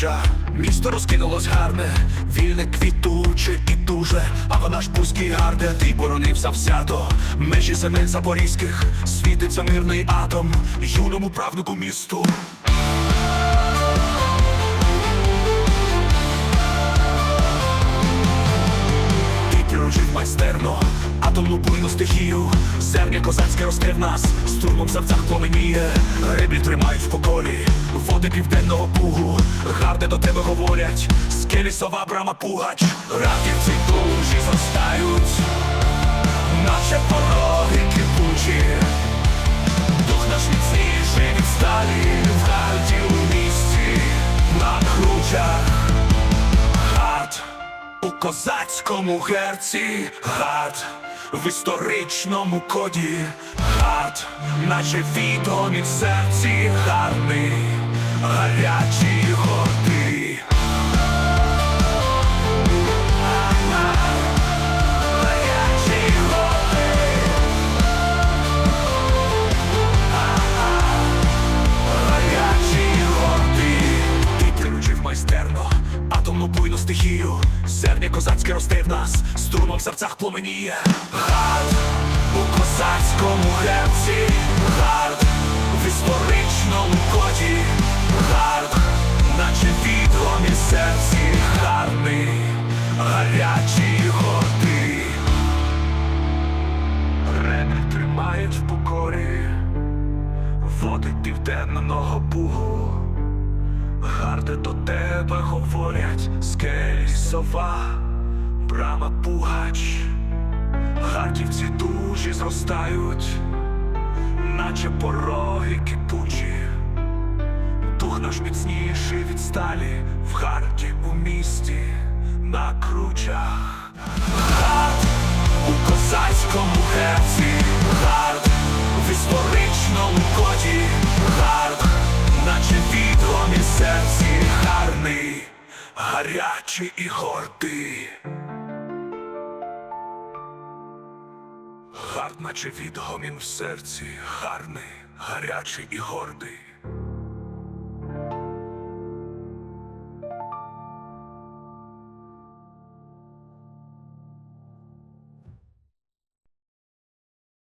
прибужжя. Місто розкинулось гарне, вільне, квітуче і дуже. А вона ж пузький гарде, ти боронився всято. Межі земель запорізьких, світиться мирний атом, юному правнику місту. Ти приручив майстерно, атомну буйну стихію, зерня козацьке росте нас, струмом серцях пламеніє, греблі тримають в покорі, води південного пугу, гарде до тебе говорять, скелі сова брама пугач, раківці дужі зростають, наче пороги кипучі, дух наш міцніший від сталі, в гарді у місті, на кручах. Гад. У козацькому герці, гад. В історичному коді, наче відомі серці, гарний, гарячий гордий. Гарячий гордий. Гарячий гордий, ти майстерно, атомну буйну стихію, зерня козацьке росте в нас, струмом в серцях пламеніє. Гард у козацькому герці, гард в історичному коді, гарячий гордий. Ребрі тримають в покорі води південного бугу, гарде до тебе говорять, скелі сова, брама пугач, хартівці дужі зростають, наче пороги кипучі, дух наш міцніший від сталі, в кручах. Гард у козацькому герці, гард в історичному коді, гард, наче відомі серці, гарний, гарячий і гордий. Гард, наче відгомін в серці, гарний, гарячий і гордий.